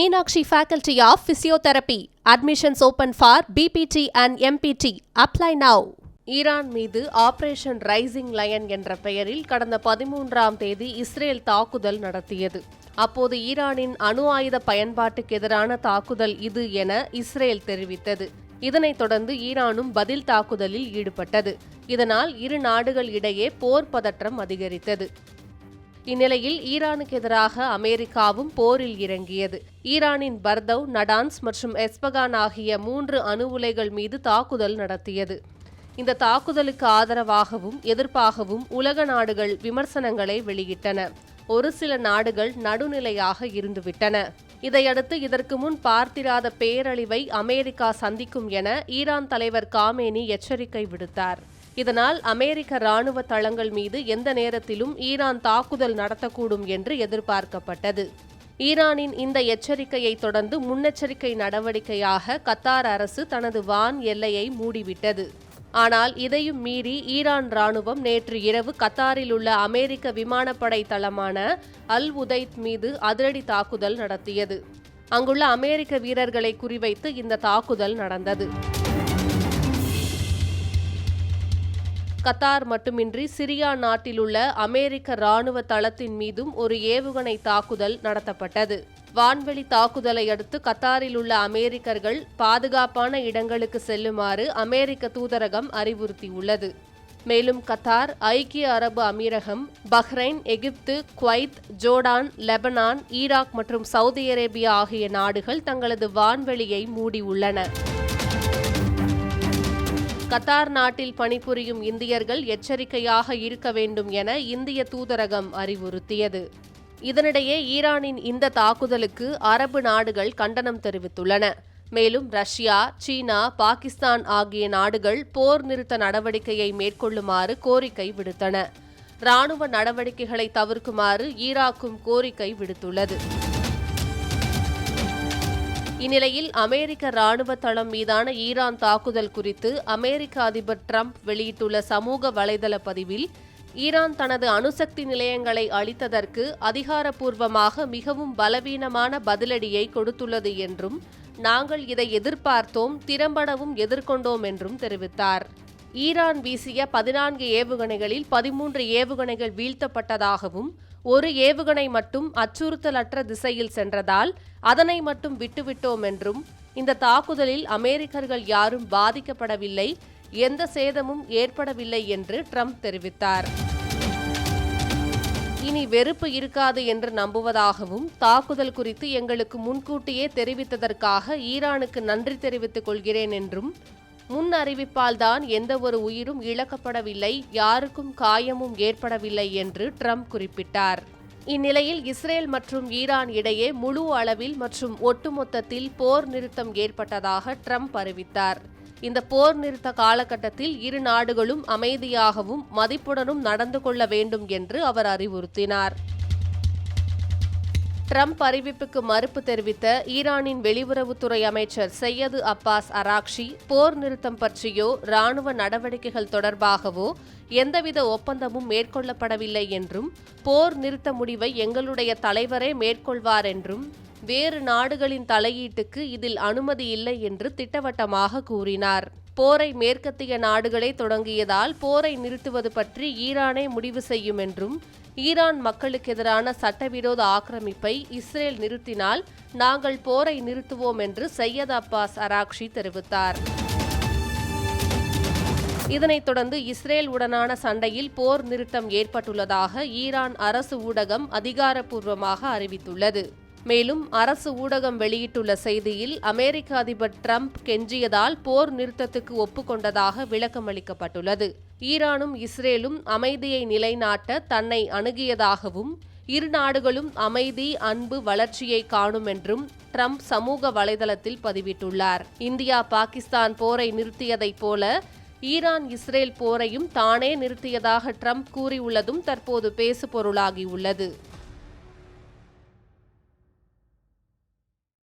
Meenakshi faculty of physiotherapy admissions open for BPT and MPT apply now Iran மீது operation rising lion என்ற பெயரில் கடந்த பதிமூன்றாம் தேதி இஸ்ரேல் தாக்குதல் நடத்தியது. அப்போது ஈரானின் அணு ஆயுத பயன்பாட்டுக்கு எதிரான தாக்குதல் இது என இஸ்ரேல் தெரிவித்தது. இதனைத் தொடர்ந்து ஈரானும் பதில் தாக்குதலில் ஈடுபட்டது. இதனால் இரு நாடுகள் இடையே போர் பதற்றம் அதிகரித்தது. இந்நிலையில் ஈரானுக்கு எதிராக அமெரிக்காவும் போரில் இறங்கியது. ஈரானின் பர்தவ் நடான்ஸ் மற்றும் எஸ்பகான் ஆகிய மூன்று அணு உலைகள் மீது தாக்குதல் நடத்தியது. இந்த தாக்குதலுக்கு ஆதரவாகவும் எதிர்ப்பாகவும் உலக நாடுகள் விமர்சனங்களை வெளியிட்டன. ஒரு சில நாடுகள் நடுநிலையாக இருந்துவிட்டன. இதையடுத்து இதற்கு முன் பார்த்திராத பேரழிவை அமெரிக்கா சந்திக்கும் என ஈரான் தலைவர் காமேனி எச்சரிக்கை விடுத்தார். இதனால் அமெரிக்க ராணுவ தளங்கள் மீது எந்த நேரத்திலும் ஈரான் தாக்குதல் நடத்தக்கூடும் என்று எதிர்பார்க்கப்பட்டது. ஈரானின் இந்த எச்சரிக்கையை தொடர்ந்து முன்னெச்சரிக்கை நடவடிக்கையாக கத்தார் அரசு தனது வான் எல்லையை மூடிவிட்டது. ஆனால் இதையும் மீறி ஈரான் ராணுவம் நேற்று இரவு கத்தாரில் உள்ள அமெரிக்க விமானப்படை தளமான அல் உதைத் மீது அதிரடி தாக்குதல் நடத்தியது. அங்குள்ள அமெரிக்க வீரர்களை குறிவைத்து இந்த தாக்குதல் நடந்தது. கத்தார் மட்டுமின்றி சிரியா நாட்டிலுள்ள அமெரிக்க ராணுவ தளத்தின் மீதும் ஒரு ஏவுகணை தாக்குதல் நடத்தப்பட்டது. வான்வெளி தாக்குதலை அடுத்து கத்தாரில் உள்ள அமெரிக்கர்கள் பாதுகாப்பான இடங்களுக்கு செல்லுமாறு அமெரிக்க தூதரகம் அறிவுறுத்தியுள்ளது. மேலும் கத்தார் ஐக்கிய அரபு அமீரகம் பஹ்ரைன் எகிப்து குவைத் ஜோர்டான் லெபனான் ஈராக் மற்றும் சவுதி அரேபியா ஆகிய நாடுகள் தங்களது வான்வெளியை மூடியுள்ளன. கத்தார் நாட்டில் பணிபுரியும் இந்தியர்கள் எச்சரிக்கையாக இருக்க வேண்டும் என இந்திய தூதரகம் அறிவுறுத்தியது. இதனிடையே ஈரானின் இந்த தாக்குதலுக்கு அரபு நாடுகள் கண்டனம் தெரிவித்துள்ளன. மேலும் ரஷ்யா சீனா பாகிஸ்தான் ஆகிய நாடுகள் போர் நிறுத்த நடவடிக்கையை மேற்கொள்ளுமாறு கோரிக்கை விடுத்தன. ராணுவ நடவடிக்கைகளை தவிர்க்குமாறு ஈராக்கும் கோரிக்கை விடுத்துள்ளது. இந்நிலையில் அமெரிக்க ராணுவ தளம் மீதான ஈரான் தாக்குதல் குறித்து அமெரிக்க அதிபர் டிரம்ப் வெளியிட்டுள்ள சமூக வலைதள பதிவில் ஈரான் தனது அணுசக்தி நிலையங்களை அளித்ததற்கு அதிகாரப்பூர்வமாக மிகவும் பலவீனமான பதிலடியை கொடுத்துள்ளது என்றும் நாங்கள் இதை எதிர்பார்த்தோம் திறம்படவும் எதிர்கொண்டோம் என்றும் தெரிவித்தார். ஈரான் வீசிய பதினான்கு ஏவுகணைகளில் பதிமூன்று ஏவுகணைகள் வீழ்த்தப்பட்டதாகவும் ஒரு ஏவுகணை மட்டும் அச்சுறுத்தலற்ற திசையில் சென்றதால் அதனை மட்டும் விட்டுவிட்டோம் என்றும் இந்த தாக்குதலில் அமெரிக்கர்கள் யாரும் பாதிக்கப்படவில்லை எந்த சேதமும் ஏற்படவில்லை என்று ட்ரம்ப் தெரிவித்தார். இனி வெறுப்பு இருக்காது என்று நம்புவதாகவும் தாக்குதல் குறித்து எங்களுக்கு முன்கூட்டியே தெரிவித்ததற்காக ஈரானுக்கு நன்றி தெரிவித்துக் கொள்கிறேன் என்றும் முன் அறிவிப்பால்தான் எந்தவொரு எந்த ஒரு உயிரும் இழக்கப்படவில்லை யாருக்கும் காயமும் ஏற்படவில்லை என்று ட்ரம்ப் குறிப்பிட்டார். இந்நிலையில் இஸ்ரேல் மற்றும் ஈரான் இடையே முழு அளவில் மற்றும் ஒட்டுமொத்தத்தில் போர் நிறுத்தம் ஏற்பட்டதாக ட்ரம்ப் அறிவித்தார். இந்த போர் நிறுத்த காலகட்டத்தில் இரு நாடுகளும் அமைதியாகவும் மதிப்புடனும் நடந்து கொள்ள வேண்டும் என்று அவர் அறிவுறுத்தினார். ட்ரம்ப் அறிவிப்புக்கு மறுப்பு தெரிவித்த ஈரானின் வெளியுறவுத்துறை அமைச்சர் சையது அப்பாஸ் அராக்ஷி போர் நிறுத்தம் பற்றியோ ராணுவ நடவடிக்கைகள் தொடர்பாகவோ எந்தவித ஒப்பந்தமும் மேற்கொள்ளப்படவில்லை என்றும் போர் நிறுத்த முடிவை எங்களுடைய தலைவரே மேற்கொள்வார் என்றும் வேறு நாடுகளின் தலையீட்டுக்கு இதில் அனுமதி இல்லை என்று திட்டவட்டமாக கூறினார். போரை மேற்கத்திய நாடுகளே தொடங்கியதால் போரை நிறுத்துவது பற்றி ஈரானே முடிவு செய்யும் என்றும் ஈரான் மக்களுக்கு எதிரான சட்டவிரோத ஆக்கிரமிப்பை இஸ்ரேல் நிறுத்தினால் நாங்கள் போரை நிறுத்துவோம் என்று சையத் அப்பாஸ் அராக்ஷி தெரிவித்தார். இதனைத் தொடர்ந்து இஸ்ரேல் உடனான சண்டையில் போர் நிறுத்தம் ஏற்பட்டுள்ளதாக ஈரான் அரசு ஊடகம் அதிகாரப்பூர்வமாக அறிவித்துள்ளது. மேலும் அரசு ஊடகம் வெளியிட்டுள்ள செய்தியில் அமெரிக்க அதிபர் டிரம்ப் கெஞ்சியதால் போர் நிறுத்தத்துக்கு ஒப்புக்கொண்டதாக விளக்கமளிக்கப்பட்டுள்ளது ஈரானும் இஸ்ரேலும் அமைதியை நிலைநாட்ட தன்னை அணுகியதாகவும் இரு நாடுகளும் அமைதி அன்பு வளர்ச்சியை காணும் என்றும் ட்ரம்ப் சமூக வலைதளத்தில் பதிவிட்டுள்ளார். இந்தியா பாகிஸ்தான் போரை நிறுத்தியதைப் போல ஈரான் இஸ்ரேல் போரையும் தானே நிறுத்தியதாக ட்ரம்ப் கூறியுள்ளதும் தற்போது பேசுபொருளாகியுள்ளது.